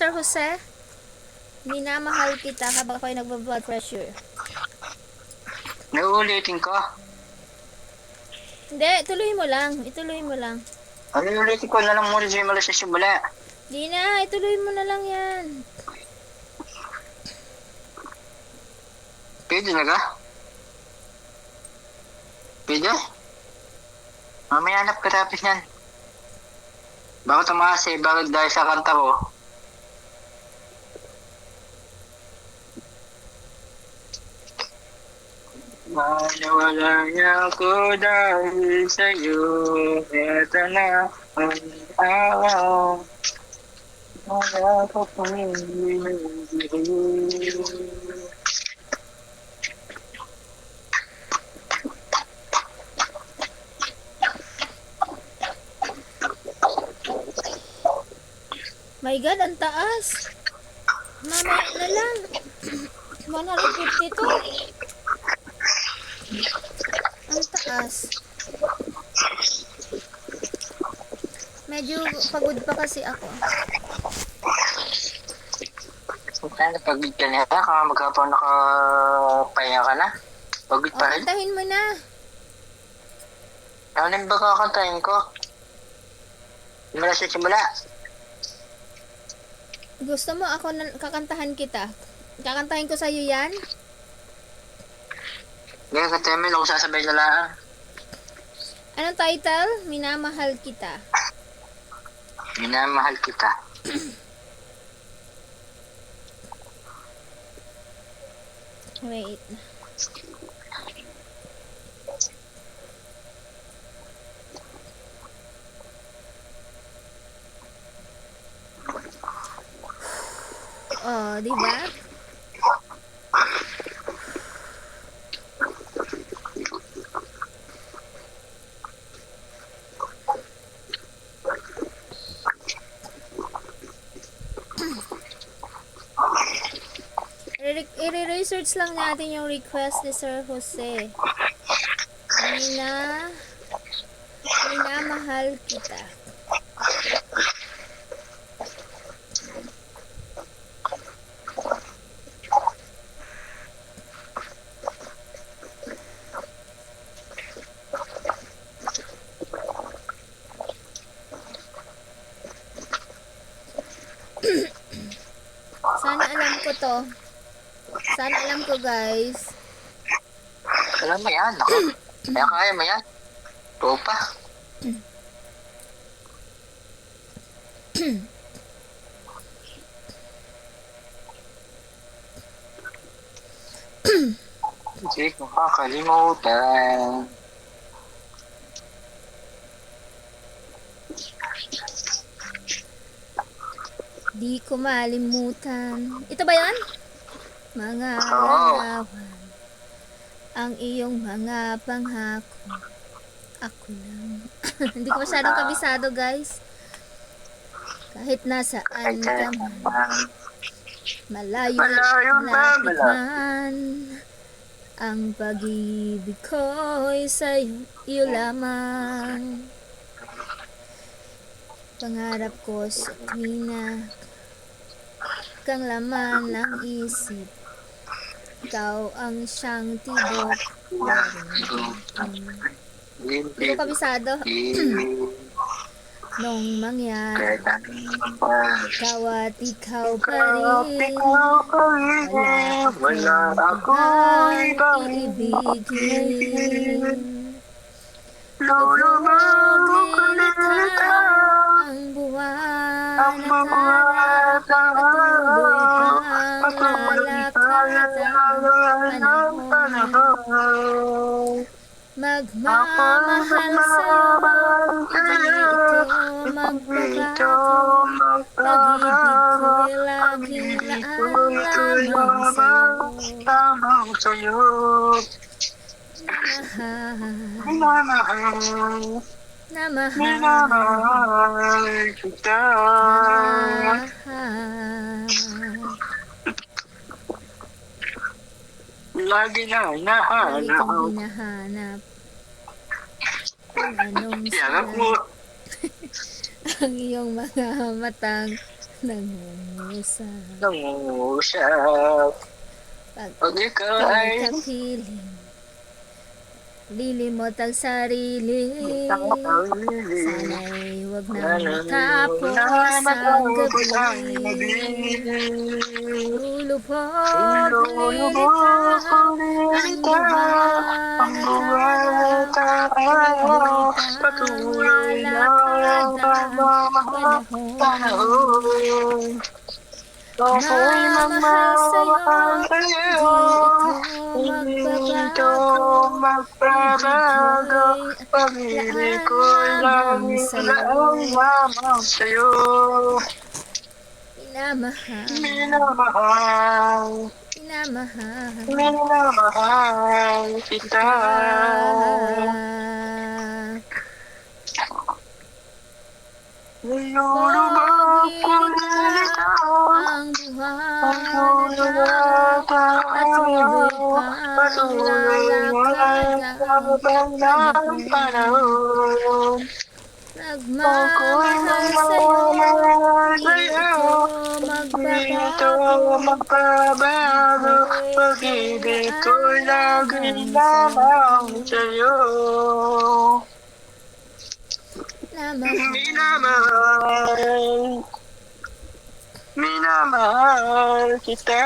Sir Jose? Minamahal kita habang ako'y nagba-blood pressure. Nauulitin ko. Hindi, tuloy mo lang. Ituloy mo lang. Ano ulitin ko na lang muna simula sa simula. Di na, ituloy mo na lang yan. Pwede na ka? Pwede? Mamaya hanap ka tapos yan. Bakit tumakas eh? Bakit dahil sa kanta ko? Maniwala niya ako dahil sa'yo Eto na ang araw Wala ko pang My God, ang taas. Mamaya na lang. 152. Ang taas. Medyo pagod pa kasi ako. Sana pagod ka na, kaya maghapon nakapahinga ka na. Pagod pa rin. kantahin mo na. Ano ba kakantahin ko? Simula sa simula. Gusto mo ako na kakantahan kita? Kakantahin ko sa'yo yan? Ngayon kantahin mo, ako sasabay na lang. Anong title? Minamahal kita. Minamahal kita. Wait. Oh, di ba? I-research lang natin yung request ni Sir Jose. Mina, minamahal kita. Sana alam ko to. Sana alam ko guys. Alam mo yan, ako. Kaya kaya mo yan. Oo pa. Hindi ko kakalimutan. Di ko malimutan. Ito ba yan? Mga larawan. Ang iyong mga pangako. Ako lang. Hindi ko masyadong kabisado, guys. Kahit nasaan ka man, malayo, Malayo na, lapit man, ang pag-ibig ko'y sa'yo, iyo lamang. Pangarap ko sa tuwina kang laman ng isip Ikaw ang siyang tibok. Hindi. Ko kabisado Nung mangyari Ikaw at ikaw pa rin. Wala ako Ang ibang Magmamahal sa'yo Hindi ito magbabago Pag-ibig ko'y laging laan lamang sa'yo sa'yo. Mahal Minamahal, na mahal minamahal kita. Lagi na Lagi hinahanap. kong hinahanap Kung anong sarap mo. ang iyong mga matang nangungusap Nangusap Pag Pag ikaw ay kapiling Lilimot ang sarili Sana'y wag na matapos ang gabi. Lulubog, lilitaw ang buwan Patuloy na ang panahon Ako'y magmamahal sa'yo Hindi ito magbabago Pag-ibig lagi lang lamang sa'yo Minamahal, Minamahal minamahal Minamahal kita Nilulubog ko nilitaw ang Ang buwan tulad Patuloy na ang panahon Nagmamahal sa'yo Hindi Hindi ito magbabago magbabago Pag-ibig ko'y lagi lamang sa'yo Minamahal Minamahal Minamahal kita.